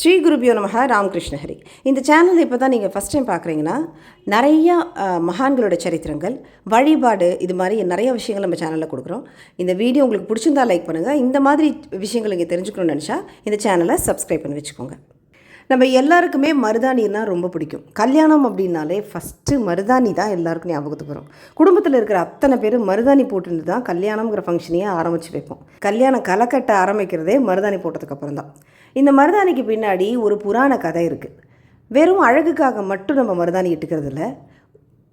ஸ்ரீ குருபியோ நமக ராமகிருஷ்ண ஹரி. இந்த சேனல் இப்போ தான் நீங்கள் ஃபஸ்ட் டைம் பார்க்குறீங்கன்னா நிறையா மகான்களோட சரித்திரங்கள் வழிபாடு இது மாதிரி நிறைய விஷயங்கள் நம்ம சேனலில் கொடுக்குறோம். இந்த வீடியோ உங்களுக்கு பிடிச்சிருந்தா லைக் பண்ணுங்கள் இந்த மாதிரி விஷயங்கள் நீங்கள் தெரிஞ்சுக்கணும்னு நினச்சா இந்த சேனலை சப்ஸ்கிரைப் பண்ணி வச்சுக்கோங்க. நம்ம எல்லாருக்குமே மருதாணின்னா ரொம்ப பிடிக்கும். கல்யாணம் அப்படின்னாலே ஃபஸ்ட்டு மருதாணி தான் எல்லாருக்கும் ஞாபகத்துக்கு வரும். குடும்பத்தில் இருக்கிற அத்தனை பேர் மருதாணி போட்டுட்டு தான் கல்யாணம்ங்கிற ஃபங்க்ஷனையே ஆரம்பித்து வைப்போம். கல்யாணம் களைக்கட்ட ஆரம்பிக்கிறதே மருதாணி போட்டதுக்கப்புறம் தான் இந்த மருதாணிக்கு பின்னாடி ஒரு புராண கதை இருக்குது வெறும் அழகுக்காக மட்டும் நம்ம மருதாணி இட்டுக்கிறது இல்லை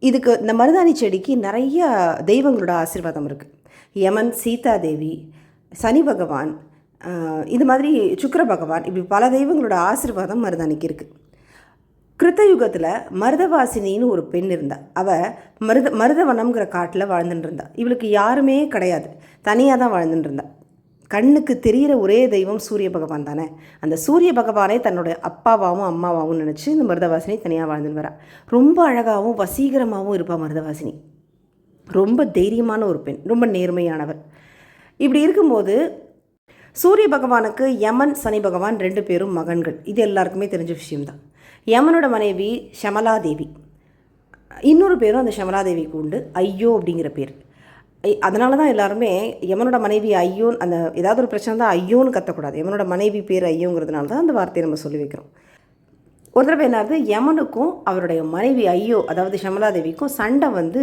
இதுக்கு இந்த மருதாணி செடிக்கு நிறைய தெய்வங்களோட ஆசீர்வாதம் இருக்குது யமன் சீதா தேவி சனி பகவான் இது மாதிரி சுக்கர பகவான் இப்படி பல தெய்வங்களோட ஆசீர்வாதம் மருதாணிக்கு இருக்குது கிருத்தயுகத்தில் மருதவாசினின்னு ஒரு பெண் இருந்தா. அவள் மருத மருதவனம்ங்கிற காட்டில் வாழ்ந்துட்டு இருந்தா. இவளுக்கு யாருமே கிடையாது. தனியாக தான் வாழ்ந்துட்டு இருந்தா. கண்ணுக்கு தெரிகிற ஒரே தெய்வம் சூரிய பகவான் தானே. அந்த சூரிய பகவானே தன்னோட அப்பாவாகவும் அம்மாவாகவும் நினச்சி இந்த மருதவாசினி தனியாக வாழ்ந்துன்னு வரா. ரொம்ப அழகாகவும் வசீகரமாகவும் இருப்பாள் மருதவாசினி. ரொம்ப தைரியமான ஒரு பெண் ரொம்ப நேர்மையானவர் இப்படி இருக்கும்போது சூரிய பகவானுக்கு யமன் சனி பகவான் ரெண்டு பேரும் மகன்கள். இது எல்லாருக்குமே தெரிஞ்ச விஷயம்தான். யமனோட மனைவி ஷமலாதேவி. இன்னொரு பேரும் அந்த ஷமலாதேவிக்கு உண்டு. ஐயோ அப்படிங்கிற பேர். அதனால தான் எல்லாருமே யமனோட மனைவி ஐயோன் அந்த ஏதாவது ஒரு பிரச்சனை தான் ஐயோன்னு கத்தக்கூடாது. யமனோட மனைவி பேர் ஐயோங்கிறதுனால தான் அந்த வார்த்தையை நம்ம சொல்லி வைக்கிறோம். ஒரு தடவை என்னாவது யமனுக்கும் அவருடைய மனைவி ஐயோ அதாவது ஷமலாதேவிக்கும் சண்டை வந்து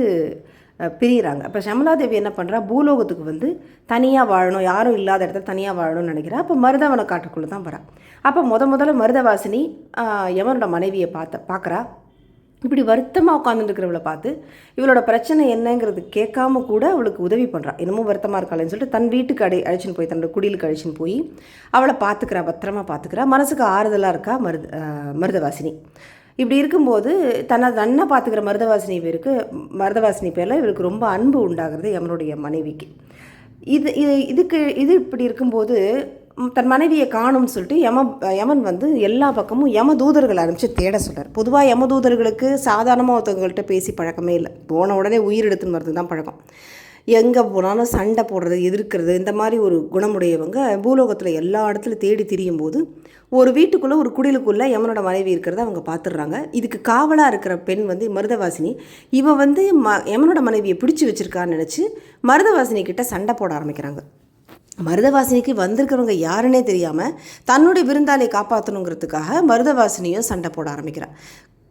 பிரிகிறாங்க அப்போ ஷமலாதேவி என்ன பண்ணுறா பூலோகத்துக்கு வந்து தனியாக வாழணும் யாரும் இல்லாத இடத்துல தனியாக வாழணும்னு நினைக்கிறா. அப்போ மருதவன காட்டுக்குள்ளே தான் வரா. அப்போ முத முதல்ல மருதவாசினி யமனோட மனைவியை பார்த்த பார்க்குறா. இப்படி வருத்தமாக உட்காந்துருக்கிறவளை பார்த்து இவளோட பிரச்சனை என்னங்கிறது கேட்காம கூட அவளுக்கு உதவி பண்ணுறான் என்னமோ வருத்தமாக இருக்காளேன்னு சொல்லிட்டு தன் வீட்டுக்கு அடை அழைச்சின்னு போய் தன்னோட குடியிலுக்கு அழைச்சின்னு போய் அவளை பார்த்துக்கிறா பத்திரமா பார்த்துக்கிறா. மனசுக்கு ஆறுதலாக இருக்கா மருத மருதவாசினி. இப்படி இருக்கும்போது தன்னை தன்னை பார்த்துக்கிற மருதவாசினி பேருக்கு மருதவாசினி பேரில் இவளுக்கு ரொம்ப அன்பு உண்டாகிறது யமனுடைய மனைவிக்கு. இது இது இதுக்கு இது இப்படி இருக்கும்போது தன் மனைவியை காணும்னு சொல்லிட்டு யம யமன் வந்து எல்லா பக்கமும் யம தூதர்கள் ஆரம்பித்து தேட சொல்கிறார் பொதுவாக யம தூதர்களுக்கு சாதாரணமாக ஒருத்தவங்கள்ட்ட பேசி பழக்கமே இல்லை. போன உடனே உயிர் எடுத்துன்னு வரது தான் பழக்கம். எங்கே போனாலும் சண்டை போடுறது எதிர்க்கிறது இந்த மாதிரி ஒரு குணமுடையவங்க பூலோகத்தில் எல்லா இடத்துல தேடி திரியும் போது ஒரு வீட்டுக்குள்ளே ஒரு குடிலுக்குள்ளே யமனோட மனைவி இருக்கிறத அவங்க பார்த்துடுறாங்க இதுக்கு காவலாக இருக்கிற பெண் வந்து மருதவாசினி. இவன் வந்து ம யமனோட மனைவியை பிடிச்சி வச்சிருக்கான்னு நினச்சி மருதவாசினி கிட்ட சண்டை போட ஆரம்பிக்கிறாங்க. மருதவாசினிக்கு வந்திருக்கிறவங்க யாருன்னே தெரியாமல் தன்னுடைய விருந்தாளை காப்பாற்றணுங்கிறதுக்காக மருதவாசினியும் சண்டை போட ஆரம்பிக்கிறான்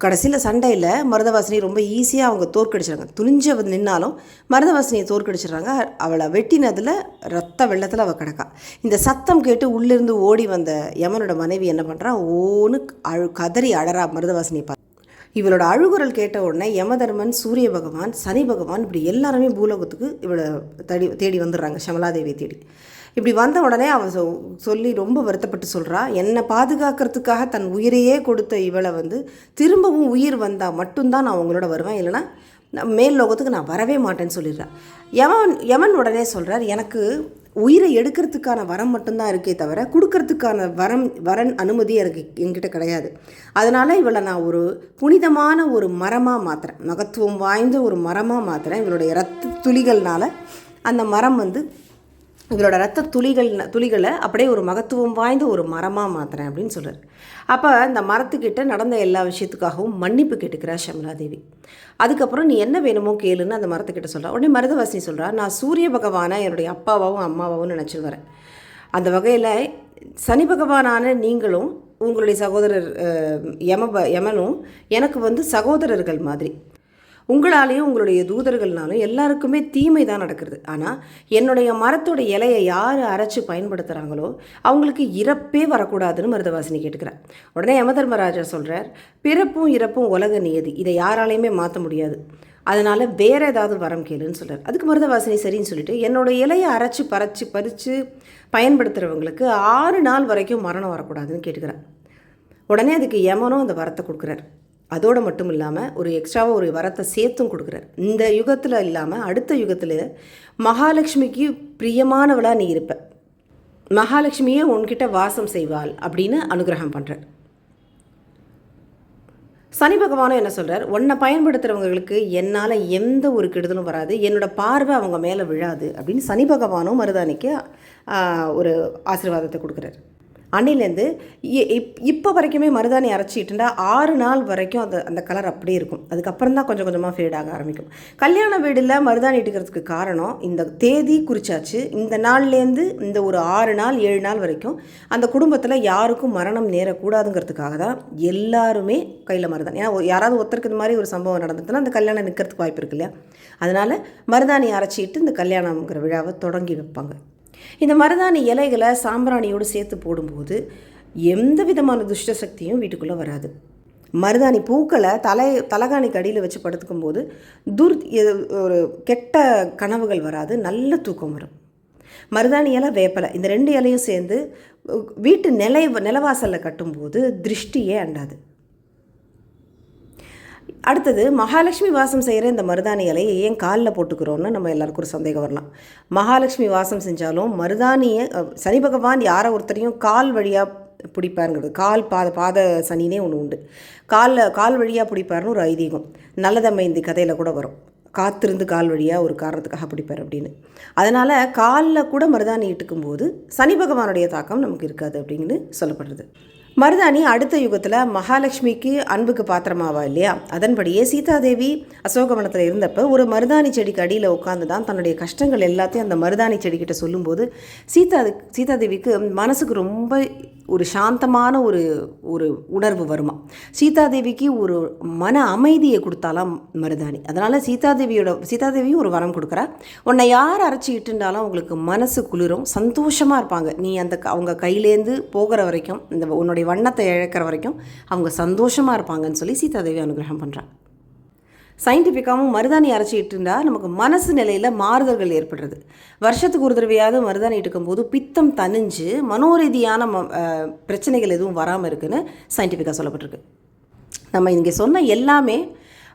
கடைசியில் சண்டையில் மருதவாசினி ரொம்ப ஈஸியாக அவங்க தோற்கடிச்சிடுறாங்க. துணிஞ்சு வந்து நின்னாலும் மருதவாசினியை தோற்கடிச்சிடுறாங்க. அவளை வெட்டினதில் ரத்த வெள்ளத்தில் அவள் கிடக்கா. இந்த சத்தம் கேட்டு உள்ளிருந்து ஓடி வந்த யமனோட மனைவி என்ன பண்ணுறா ஓன்னு அழு கதறி அழறா மருதவாசினி பார்த்து இவளோட அழுகுரல் கேட்ட உடனே யமதர்மன் சூரிய பகவான் சனி பகவான் இப்படி எல்லாருமே பூலோகத்துக்கு இவளை தேடி தேடி வந்துடுறாங்க சமலாதேவி தேடி. இப்படி வந்த உடனே அவள் சொ சொல்லி ரொம்ப வருத்தப்பட்டு சொல்கிறா என்னை பாதுகாக்கிறதுக்காக தன் உயிரையே கொடுத்த இவளை வந்து திரும்பவும் உயிர் வந்தால் மட்டும்தான் நான் உங்களோட வருவேன் இல்லைன்னா மேல் லோகத்துக்கு நான் வரவே மாட்டேன்னு சொல்லிடுறேன் யமன் யமன் உடனே சொல்கிறார் எனக்கு உயிரை எடுக்கிறதுக்கான வரம் மட்டும்தான் இருக்கே தவிர கொடுக்கறதுக்கான வரம் வரன் அனுமதி எனக்கு என்கிட்ட கிடையாது. அதனால் இவளை நான் ஒரு புனிதமான ஒரு மரமாக மாற்றுறேன் மகத்துவம் வாய்ந்த ஒரு மரமாக மாற்றுறேன் இவளுடைய ரத்த துளிகள்னால் அந்த மரம் வந்து இவரோட ரத்த துளிகள் துளிகளை அப்படியே ஒரு மகத்துவம் வாய்ந்த ஒரு மரமாக மாற்றுறேன் அப்படின்னு சொல்கிறார் அப்போ அந்த மரத்துக்கிட்ட நடந்த எல்லா விஷயத்துக்காகவும் மன்னிப்பு கேட்டுக்கிறா ஷமலாதேவி அதுக்கப்புறம் நீ என்ன வேணுமோ கேளுன்னு அந்த மரத்துக்கிட்ட சொல்கிறா உடனே மருதவாசினி சொல்கிறா நான் சூரிய பகவானை என்னுடைய அப்பாவாகவும் அம்மாவாகவும் நினச்சிட்டு வரேன் அந்த வகையில் சனி பகவானான நீங்களும் உங்களுடைய சகோதரர் யம ப- யமனும் எனக்கு வந்து சகோதரர்கள் மாதிரி. உங்களாலேயும் உங்களுடைய தூதர்கள்னாலும் எல்லாருக்குமே தீமை தான் நடக்கிறது. ஆனால் என்னுடைய மரத்தோட இலையை யார் அரைச்சு பயன்படுத்துகிறாங்களோ அவங்களுக்கு இறப்பே வரக்கூடாதுன்னு மருதவாசினி கேட்டுக்கிறார். உடனே யமதர்மராஜா சொல்கிறார் பிறப்பும் இறப்பும் உலக நியதி. இதை யாராலையுமே மாற்ற முடியாது. அதனால் வேற ஏதாவது வரம் கேளுன்னு சொல்கிறார் அதுக்கு மருதவாசினி சரின்னு சொல்லிட்டு என்னோட இலையை அரைச்சு பறிச்சு பறித்து பயன்படுத்துகிறவங்களுக்கு ஆறு நாள் வரைக்கும் மரணம் வரக்கூடாதுன்னு கேட்டுக்கிறார். உடனே அதுக்கு யமனும் அந்த வரத்தை கொடுக்குறாரு. அதோடு மட்டும் இல்லாமல் ஒரு எக்ஸ்ட்ராவாக ஒரு வரத்தை சேர்த்தும் கொடுக்குறார். இந்த யுகத்தில் இல்லாமல் அடுத்த யுகத்தில் மகாலட்சுமிக்கு பிரியமானவளாக நீ இருப்ப. மகாலட்சுமியே உன்கிட்ட வாசம் செய்வாள் அப்படின்னு அனுகிரகம் பண்ணுறார் சனி பகவானும் என்ன சொல்கிறார் உன்னை பயன்படுத்துகிறவங்களுக்கு என்னால் எந்த ஒரு கெடுதலும் வராது. என்னோட பார்வை அவங்க மேலே விழாது. அப்படின்னு சனி பகவானும் மருதானிக்கு ஒரு ஆசீர்வாதத்தை கொடுக்குறாரு. அன்னிலேருந்து இப்போ வரைக்குமே மருதாணி அரைச்சிட்டுண்டா ஆறு நாள் வரைக்கும் அந்த அந்த கலர் அப்படியே இருக்கும். அதுக்கப்புறம் தான் கொஞ்சம் கொஞ்சமாக ஃபேட் ஆக ஆரம்பிக்கும். கல்யாண வீடில் மருதாணி இட்டுக்கிறதுக்கு காரணம் இந்த தேதி குறிச்சாச்சு. இந்த நாள்லேருந்து இந்த ஒரு ஆறு நாள் ஏழு நாள் வரைக்கும் அந்த குடும்பத்தில் யாருக்கும் மரணம் நேரக்கூடாதுங்கிறதுக்காக தான் எல்லாருமே கையில் மருதாணி. ஏன்னா யாராவது ஒருத்தருக்கு இந்த மாதிரி ஒரு சம்பவம் நடந்ததுன்னா அந்த கல்யாணம் நிற்கிறதுக்கு வாய்ப்பு இருக்கு இல்லையா? அதனால் மருதாணி அரைச்சிட்டு இந்த கல்யாணம்ங்கிற விழாவை தொடங்கி வைப்பாங்க. இந்த மருதாணி இலைகளை சாம்பிராணியோடு சேர்த்து போடும்போது எந்த விதமான துஷ்ட சக்தியும் வீட்டுக்குள்ளே வராது. மருதாணி பூக்களை தலை தலகாணிக்கு அடியில் வச்சு படுத்துக்கும் போது துர் எ- ஒரு கெட்ட கனவுகள் வராது நல்ல தூக்கம் வரும். மருதாணி இலை வேப்பலை இந்த ரெண்டு இலையும் சேர்ந்து வீட்டு நிலை நிலவாசலில் கட்டும்போது திருஷ்டியே அண்டாது. அடுத்தது மகாலட்சுமி வாசம் செய்கிற இந்த மருதாணி இலையை ஏன் காலில் போட்டுக்கிறோன்னு நம்ம எல்லாருக்கும் ஒரு சந்தேகம் வரலாம். மகாலட்சுமி வாசம் செஞ்சாலும் மருதாணியை சனி பகவான் யாரை ஒருத்தரையும் கால் வழியாக பிடிப்பாருங்கிறது கால் பாத பாத சனினே ஒன்று உண்டு. காலில் கால் வழியாக பிடிப்பாருன்னு ஒரு ஐதீகம். நல்லதம்மைந்தி கதையில் கூட வரும். காத்திருந்து கால் வழியாக ஒரு காரணத்துக்காக பிடிப்பார் அப்படின்னு. அதனால் காலில் கூட மருதாணி இட்டுக்கும் போது சனி பகவானுடைய தாக்கம் நமக்கு இருக்காது அப்படின்னு சொல்லப்படுறது. மருதாணி அடுத்த யுகத்தில் மகாலட்சுமிக்கு அன்புக்கு பாத்திரமாவா இல்லையா? அதன்படியே சீதாதேவி அசோகவனத்தில் இருந்தப்ப ஒரு மருதாணி செடிக்கு அடியில் உட்காந்து தான் தன்னுடைய கஷ்டங்கள் எல்லாத்தையும் அந்த மருதாணி செடிக்கிட்ட சொல்லும்போது சீதா சீதாதேவிக்கு மனசுக்கு ரொம்ப ஒரு சாந்தமான ஒரு ஒரு உணர்வு வருமா? சீதாதேவிக்கு ஒரு மன அமைதியை கொடுத்தாலாம் மருதாணி. அதனால் சீதாதேவியோட சீதாதேவியும் ஒரு வரம் கொடுக்குறா. உன்னை யார் அரைச்சி இட்டுண்டாலும் அவங்களுக்கு மனசு குளிரும் சந்தோஷமாக இருப்பாங்க. நீ அந்த க- அவங்க கையிலேருந்து போகிற வரைக்கும் இந்த உன்னுடைய வண்ணத்தை இழக்கிற வரைக்கும் அவங்க சந்தோஷமாக இருப்பாங்கன்னு சொல்லி சீதாதேவி அனுகிரகம் பண்ணுறான் சயின்டிஃபிக்காகவும் மருதாணி அரைச்சிக்கிட்டு இருந்தால் நமக்கு மனசு நிலையில் மாறுதல்கள் ஏற்படுறது. வருஷத்துக்கு ஒரு தடவையாவது மருதாணி இட்டுக்கும் போது பித்தம் தனிஞ்சு மனோரீதியான ம பிரச்சனைகள் எதுவும் வராமல் இருக்குன்னு சயின்டிஃபிக்காக சொல்லப்பட்டிருக்கு. நம்ம இங்கே சொன்ன எல்லாமே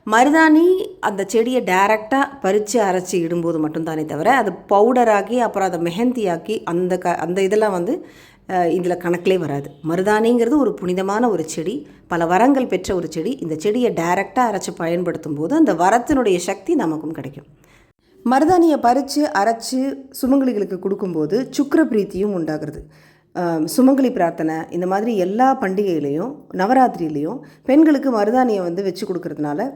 மருதாணி அந்த செடியை டைரெக்டாக பறித்து அரைச்சி இடும்போது மட்டும்தானே தவிர அது பவுடராகி அப்புறம் அதை மெஹந்தியாக்கி அந்த க அந்த இதெல்லாம் வந்து இதில் கணக்கிலே வராது. மருதாணிங்கிறது ஒரு புனிதமான ஒரு செடி. பல வரங்கள் பெற்ற ஒரு செடி. இந்த செடியை டைரெக்டாக அரைச்சி பயன்படுத்தும் போது அந்த வரத்தினுடைய சக்தி நமக்கும் கிடைக்கும். மருதாணியை பறித்து அரைச்சி சுமங்கலிகளுக்கு கொடுக்கும்போது சுக்கிர பிரீத்தியும் உண்டாகிறது. சுமங்கலி பிரார்த்தனை இந்த மாதிரி எல்லா பண்டிகையிலையும் நவராத்திரியிலையும் பெண்களுக்கு மருதாணியை வந்து வச்சு கொடுக்கறதுனால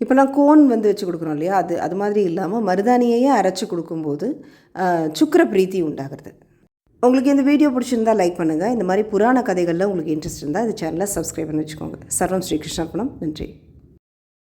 இப்போ நான் கோன் வந்து வச்சு கொடுக்குறோம் இல்லையா? அது அது மாதிரி இல்லாமல் மருதாணியையே அரைச்சி கொடுக்கும்போது சுக்கர சுக்கிர பிரீத்தி உண்டாகிறது. உங்களுக்கு இந்த வீடியோ பிடிச்சிருந்தா லைக் பண்ணுங்கள் இந்த மாதிரி புராண கதைகளில் உங்களுக்கு இன்ட்ரெஸ்ட் இருந்தால் இந்த சேனலை சப்ஸ்கிரைப் பண்ணி வச்சுக்கோங்க. சர்வம் ஸ்ரீ நன்றி.